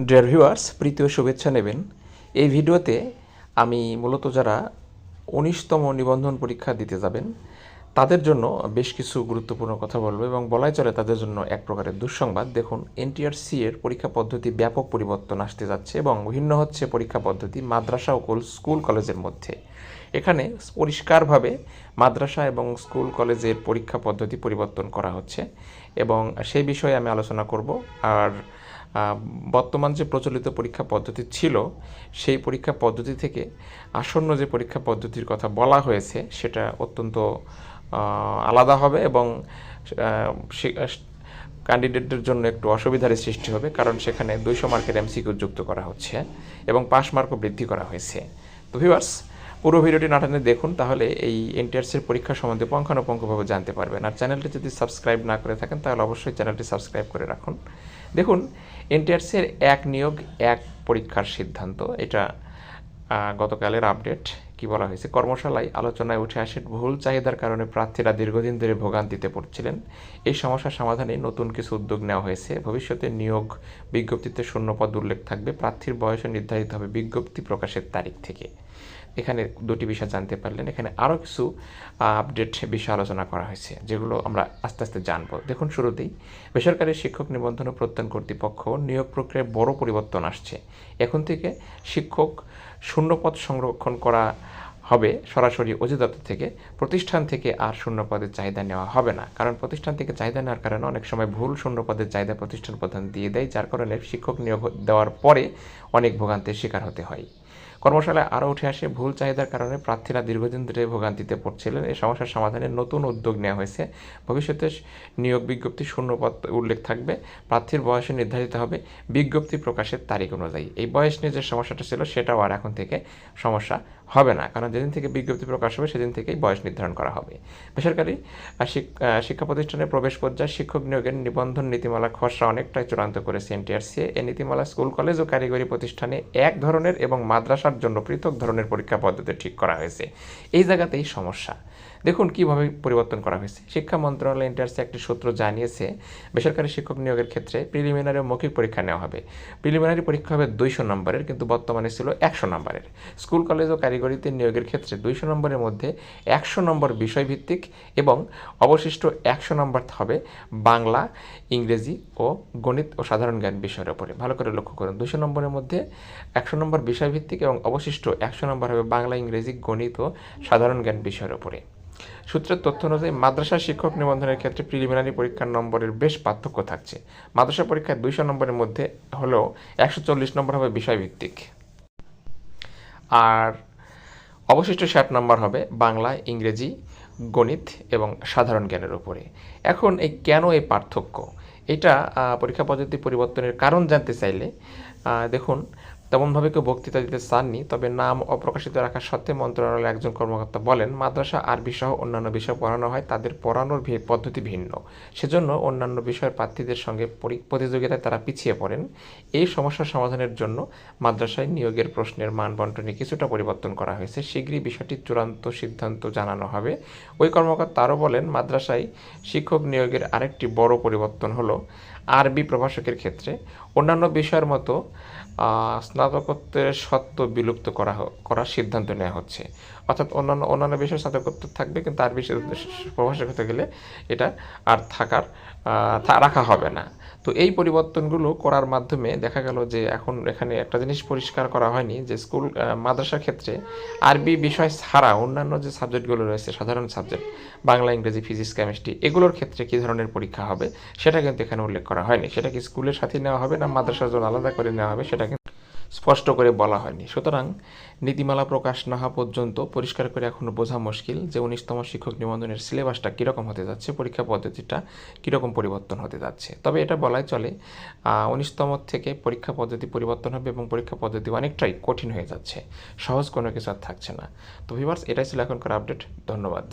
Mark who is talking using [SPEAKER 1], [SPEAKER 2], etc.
[SPEAKER 1] Dear viewers প্রীতীয় শুভেচ্ছা নেবেন। এই ভিডিওতে আমি মূলত যারা উনিশতম নিবন্ধন পরীক্ষা দিতে যাবেন, তাদের জন্য বেশ কিছু গুরুত্বপূর্ণ কথা বলব এবং বলাই চলে তাদের জন্য এক প্রকারের দুঃসংবাদ। দেখুন এনটিআরসি এর পরীক্ষা পদ্ধতি ব্যাপক পরিবর্তন আসতে যাচ্ছে এবং ভিন্ন হচ্ছে পরীক্ষা পদ্ধতি মাদ্রাসা ও কোল- স্কুল কলেজের মধ্যে। এখানে পরিষ্কারভাবে মাদ্রাসা এবং স্কুল কলেজের পরীক্ষা পদ্ধতি পরিবর্তন করা হচ্ছে এবং সেই বিষয়ে আমি আলোচনা করব। আর বর্তমান যে প্রচলিত পরীক্ষা পদ্ধতি ছিল, সেই পরীক্ষা পদ্ধতি থেকে আসন্ন যে পরীক্ষা পদ্ধতির কথা বলা হয়েছে, সেটা অত্যন্ত আলাদা হবে এবং ক্যান্ডিডেটদের জন্য একটু অসুবিধার সৃষ্টি হবে, কারণ সেখানে দুইশো মার্কের এমসিকিউ যুক্ত করা হচ্ছে এবং পাস মার্কও বৃদ্ধি করা হয়েছে। তো ভিউয়ার্স পুরো ভিডিওটি না টেনে দেখুন, তাহলে এই এনটিআরসির পরীক্ষা সম্বন্ধে পঙ্খানুপঙ্খভাবে জানতে পারবেন। আর চ্যানেলটি যদি সাবস্ক্রাইব না করে থাকেন, তাহলে অবশ্যই চ্যানেলটি সাবস্ক্রাইব করে রাখুন। দেখুন এনটিআরসির এক নিয়োগ, এক পরীক্ষার সিদ্ধান্ত। এটা গতকালের আপডেট। কি বলা হয়েছে? কর্মশালায় আলোচনায় উঠে আসে, ভুল চাহিদার কারণে প্রার্থীরা দীর্ঘদিন ধরে ভোগান্তিতে পড়ছিলেন। এই সমস্যার সমাধানে নতুন কিছু উদ্যোগ নেওয়া হয়েছে। ভবিষ্যতে নিয়োগ বিজ্ঞপ্তিতে শূন্যপদ উল্লেখ থাকবে। প্রার্থীর বয়সও নির্ধারিত হবে বিজ্ঞপ্তি প্রকাশের তারিখ থেকে। এখানে দুটি বিষয় জানতে পারলেন। এখানে আরও কিছু আপডেট বিষয় আলোচনা করা হয়েছে, যেগুলো আমরা আস্তে আস্তে জানব। দেখুন শুরুতেই, বেসরকারি শিক্ষক নিবন্ধন ও প্রত্যয়ন কর্তৃপক্ষ নিয়োগ প্রক্রিয়ায় বড় পরিবর্তন আসছে। এখন থেকে শিক্ষক শূন্যপদ সংরক্ষণ করা হবে সরাসরি অধিদপ্তর থেকে, প্রতিষ্ঠান থেকে আর শূন্যপদের চাহিদা নেওয়া হবে না। কারণ প্রতিষ্ঠান থেকে চাহিদা নেওয়ার কারণে অনেক সময় ভুল শূন্যপদের চাহিদা প্রতিষ্ঠান প্রধান দিয়ে দেয়, যার কারণে শিক্ষক নিয়োগ দেওয়ার পরে অনেক ভোগান্তির শিকার হতে হয়। কর্মশালায় আরও উঠে আসে ভুল চাহিদার কারণে প্রার্থীরা দীর্ঘদিন ধরে ভোগান্তিতে পড়ছিলেন। এই সমস্যার সমাধানে নতুন উদ্যোগ নেওয়া হয়েছে। ভবিষ্যতে নিয়োগ বিজ্ঞপ্তি শূন্যপদ উল্লেখ থাকবে। প্রার্থীর বয়সে নির্ধারিত হবে বিজ্ঞপ্তি প্রকাশের তারিখ অনুযায়ী। এই বয়স নিয়ে যে সমস্যাটা ছিল সেটাও আর এখন থেকে সমস্যা হবে না। কারণ যেদিন থেকে বিজ্ঞপ্তি প্রকাশ হবে সেদিন থেকেই বয়স নির্ধারণ করা হবে। বেসরকারি শিক্ষা প্রতিষ্ঠানের প্রবেশ পর্যায়ে শিক্ষক নিয়োগের নিবন্ধন নীতিমালা খসড়া অনেকটাই চূড়ান্ত করেছে এনটিআরসি। এ নীতিমালা স্কুল, কলেজ ও কারিগরি প্রতিষ্ঠানে এক ধরনের এবং মাদ্রাসার জন্য পৃথক ধরনের পরীক্ষা পদ্ধতি ঠিক করা হয়েছে। এই জায়গাতেই সমস্যা। দেখুন, কীভাবে পরিবর্তন করা হয়েছে? শিক্ষা মন্ত্রণালয় এনটিআরসি একটি সূত্র জানিয়েছে, বেসরকারি শিক্ষক নিয়োগের ক্ষেত্রে প্রিলিমিনারি মৌখিক পরীক্ষা নেওয়া হবে। প্রিলিমিনারি পরীক্ষা হবে দুইশো নম্বরের, কিন্তু বর্তমানে ছিল একশো নম্বরের। স্কুল, কলেজ ও কারিগরিতে নিয়োগের ক্ষেত্রে দুইশো নম্বরের মধ্যে একশো নম্বর বিষয়ভিত্তিক এবং অবশিষ্ট একশো নম্বর হবে বাংলা, ইংরেজি ও গণিত ও সাধারণ জ্ঞান বিষয়ের উপরে। ভালো করে লক্ষ্য করুন দুশো নম্বরের মধ্যে একশো নম্বর বিষয়ভিত্তিক এবং অবশিষ্ট একশো নম্বর হবে বাংলা, ইংরেজি, গণিত ও সাধারণ জ্ঞান বিষয়ের উপরে। সূত্রের তথ্য অনুযায়ী মাদ্রাসা শিক্ষক নিবন্ধনের ক্ষেত্রে প্রিলিমিনারি পরীক্ষার নম্বরের বেশ পার্থক্য থাকছে। মাদ্রাসা পরীক্ষায় দুইশো নম্বরের মধ্যে হলেও একশো চল্লিশ নম্বর হবে বিষয়ভিত্তিক। আর অবশিষ্ট ষাট নম্বর হবে বাংলা, ইংরেজি, গণিত এবং সাধারণ জ্ঞানের উপরে। এখন এই কেন এই পার্থক্য? এটা পরীক্ষা পদ্ধতি পরিবর্তনের কারণ জানতে চাইলে দেখুন তেমনভাবে কেউ বক্তৃতা দিতে চাননি, তবে নাম অপ্রকাশিত রাখা সত্ত্বে মন্ত্রণালয়ের একজন কর্মকর্তা বলেন, মাদ্রাসা, আরবি সহ অন্যান্য বিষয় পড়ানো হয়, তাদের পড়ানোর পদ্ধতি ভিন্ন। সেজন্য অন্যান্য বিষয়ের প্রার্থীদের সঙ্গে পরি- প্রতিযোগিতায় তারা পিছিয়ে পড়েন। এই সমস্যা সমাধানের জন্য মাদ্রাসায় নিয়োগের প্রশ্নের মান বন্টনে কিছুটা পরিবর্তন করা হয়েছে। শীঘ্রই বিষয়টির চূড়ান্ত সিদ্ধান্ত জানানো হবে। ওই কর্মকর্তা আরও বলেন, মাদ্রাসায় শিক্ষক নিয়োগের আরেকটি বড় পরিবর্তন হলো আরবি প্রভাষকের ক্ষেত্রে অন্যান্য বিষয়ের মতো স্নাতকোত্তরের সত্ত্ব বিলুপ্ত করা করার সিদ্ধান্ত নেওয়া হচ্ছে। অর্থাৎ অন্যান্য অন্যান্য বিষয়ে স্নাতকোত্তর থাকবে, কিন্তু আরবি প্রভাষক হতে গেলে এটা আর থাকার রাখা হবে না। তো এই পরিবর্তনগুলো করার মাধ্যমে দেখা গেল যে এখন এখানে একটা জিনিস পরিষ্কার করা হয়নি যে স্কুল মাদ্রাসা মাদ্রাসার ক্ষেত্রে আরবি বিষয় ছাড়া অন্যান্য যে সাবজেক্টগুলো রয়েছে, সাধারণ সাবজেক্ট, বাংলা, ইংরেজি, ফিজিক্স, কেমিস্ট্রি, এগুলোর ক্ষেত্রে কী ধরনের পরীক্ষা হবে, সেটা কিন্তু এখানে উল্লেখ করা হয়নি। সেটা কি স্কুলের সাথে নেওয়া হবে না মাদ্রাসার জন্য আলাদা করে নেওয়া হবে, সেটা স্পষ্ট করে বলা হয়নি। সুতরাং নীতিমালা প্রকাশ না হওয়া পর্যন্ত পরিষ্কার করে এখনও বোঝা মুশকিল যে উনিশতম শিক্ষক নিবন্ধনের সিলেবাসটা কীরকম হতে যাচ্ছে, পরীক্ষা পদ্ধতিটা কীরকম পরিবর্তন হতে যাচ্ছে। তবে এটা বলাই চলে উনিশতম থেকে পরীক্ষা পদ্ধতি পরিবর্তন হবে এবং পরীক্ষা পদ্ধতি অনেকটাই কঠিন হয়ে যাচ্ছে। সহজ কোনো কিছু আর থাকছে না। তো ভিভার্স এটাই ছিল এখনকার আপডেট ধন্যবাদ।